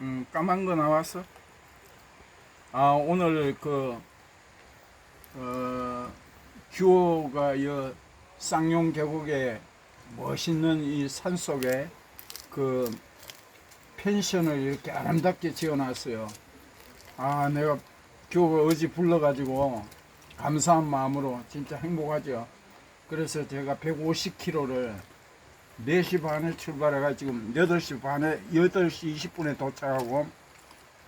음, 까만 거 나왔어? 아, 오늘 그, 어, 규호가 이 쌍용 계곡에 멋있는 이 산 속에 그 펜션을 이렇게 아름답게 지어놨어요. 아, 내가 규호가 어제 불러가지고 감사한 마음으로 진짜 행복하죠. 그래서 제가 150km를 4시 반에 출발해가 지금 8시 반에 8시 20분에 도착하고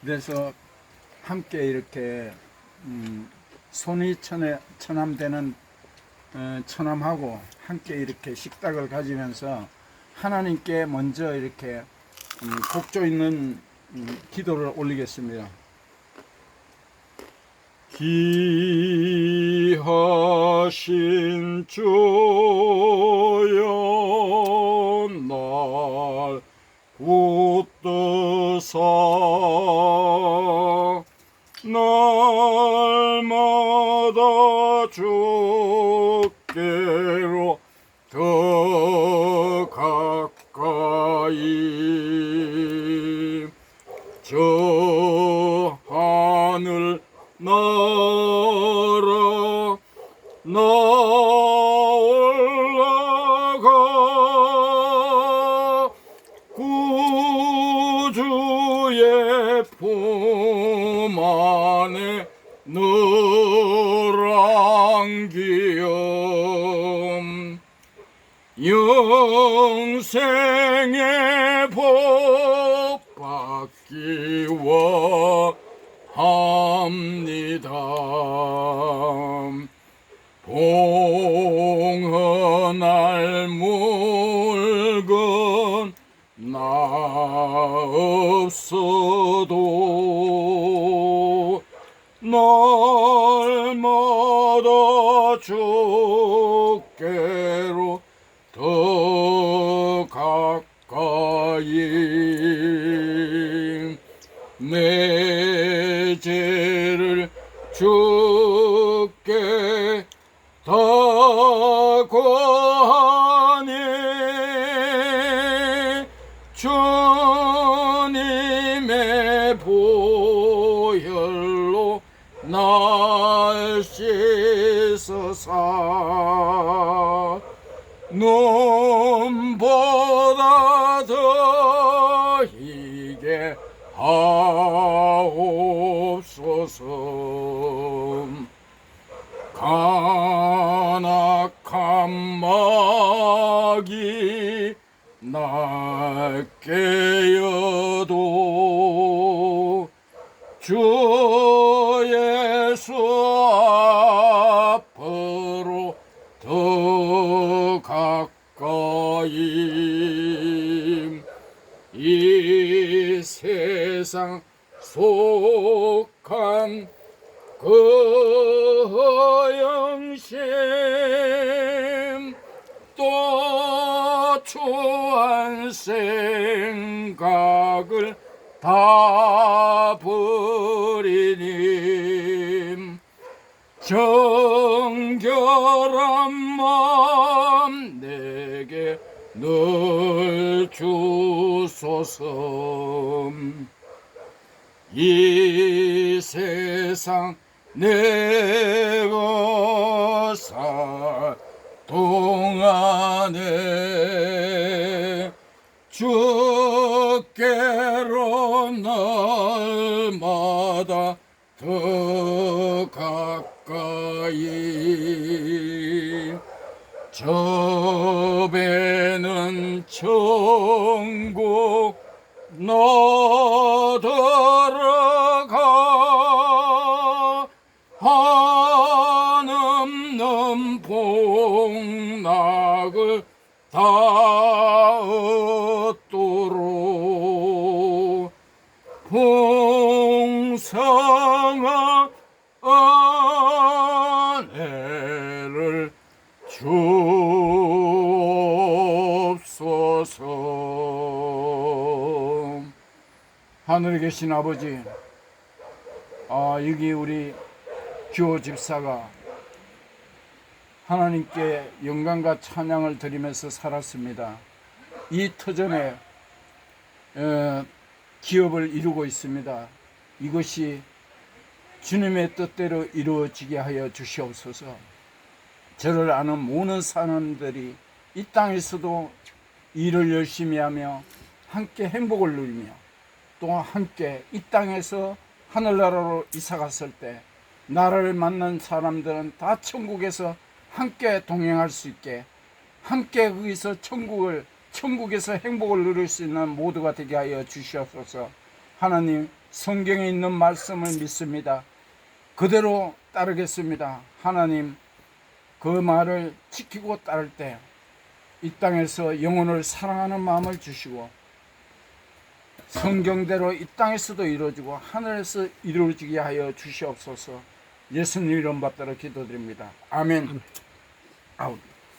그래서 함께 이렇게 음, 손이 천에, 천함되는 어, 천함하고 함께 이렇게 식탁을 가지면서 하나님께 먼저 이렇게 음, 곡조 있는 음, 기도를 올리겠습니다. 귀하신 주 주께로 더 가까이. 저 하늘 나라 나 올라가 구주의 품 영생의 복 받기 원합니다. 봉헌할 물건 나 없어도 날마다 주께로 가까이 내 죄를 주께 다 고하니 주님의 보혈로 날 씻으사. 눈 하옵소서 간악한 마귀 날 깨어도 주 예수 앞으로 더 가까이 이 세상 속한 그 영심 또 추한 생각을 다 버리니 정결한 마음 내게 늘 주소서. 이 세상 내가 살 동안에 주께로 날마다 더 가까이 저 배는 천국 너 들어가 한없는 복락을 다 얻도록 풍성한 은혜를 주옵소서 하늘에 계신 아버지 아 여기 우리 규호 집사가 하나님께 영광과 찬양을 드리면서 살았습니다 이 터전에 어, 기업을 이루고 있습니다. 이것이 주님의 뜻대로 이루어지게 하여 주시옵소서. 저를 아는 모든 사람들이 이 땅에서도 일을 열심히 하며 함께 행복을 누리며 또 함께 이 땅에서 하늘나라로 이사 갔을 때 나를 만난 사람들은 다 천국에서 함께 동행할 수 있게 함께 거기서 천국을 천국에서 행복을 누릴 수 있는 모두가 되게 하여 주시옵소서. 하나님 성경에 있는 말씀을 믿습니다. 그대로 따르겠습니다. 하나님 그 말을 지키고 따를 때 이 땅에서 영혼을 사랑하는 마음을 주시고 성경대로 이 땅에서도 이루어지고 하늘에서 이루어지게 하여 주시옵소서. 예수님 이름 받들어 기도드립니다. 아멘. 아웃.